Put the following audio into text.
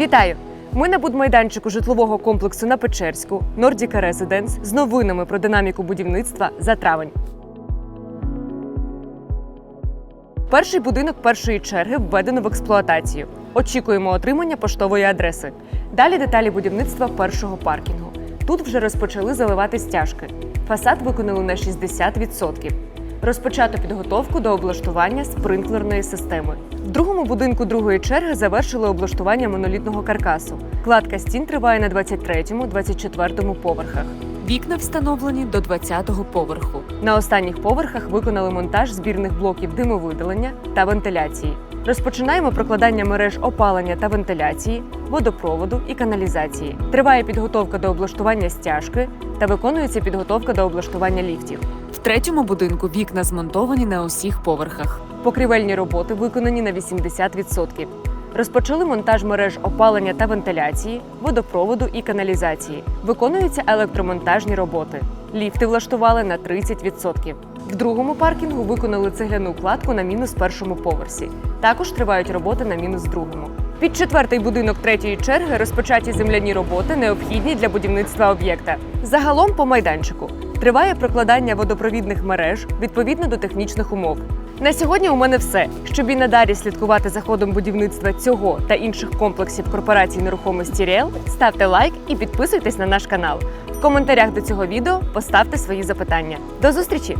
Вітаю! Ми на будмайданчику житлового комплексу на Печерську Нордіка Резиденс з новинами про динаміку будівництва за травень. Перший будинок першої черги введено в експлуатацію. Очікуємо отримання поштової адреси. Далі деталі будівництва першого паркінгу. Тут вже розпочали заливати стяжки. Фасад виконали на 60%. Розпочато підготовку до облаштування спринклерної системи. В другому будинку другої черги завершили облаштування монолітного каркасу. Кладка стін триває на 23-24 поверхах. Вікна встановлені до 20-го поверху. На останніх поверхах виконали монтаж збірних блоків димовидалення та вентиляції. Розпочинаємо прокладання мереж опалення та вентиляції, водопроводу і каналізації. Триває підготовка до облаштування стяжки та виконується підготовка до облаштування ліфтів. Третьому будинку вікна змонтовані на усіх поверхах. Покрівельні роботи виконані на 80%. Розпочали монтаж мереж опалення та вентиляції, водопроводу і каналізації. Виконуються електромонтажні роботи. Ліфти влаштували на 30%. В другому паркінгу виконали цегляну кладку на мінус першому поверсі. Також тривають роботи на мінус другому. Під четвертий будинок третьої черги розпочаті земляні роботи, необхідні для будівництва об'єкта. Загалом по майданчику триває прокладання водопровідних мереж відповідно до технічних умов. На сьогодні у мене все. Щоб і надалі слідкувати за ходом будівництва цього та інших комплексів корпорації нерухомості Ріел, ставте лайк і підписуйтесь на наш канал. В коментарях до цього відео поставте свої запитання. До зустрічі!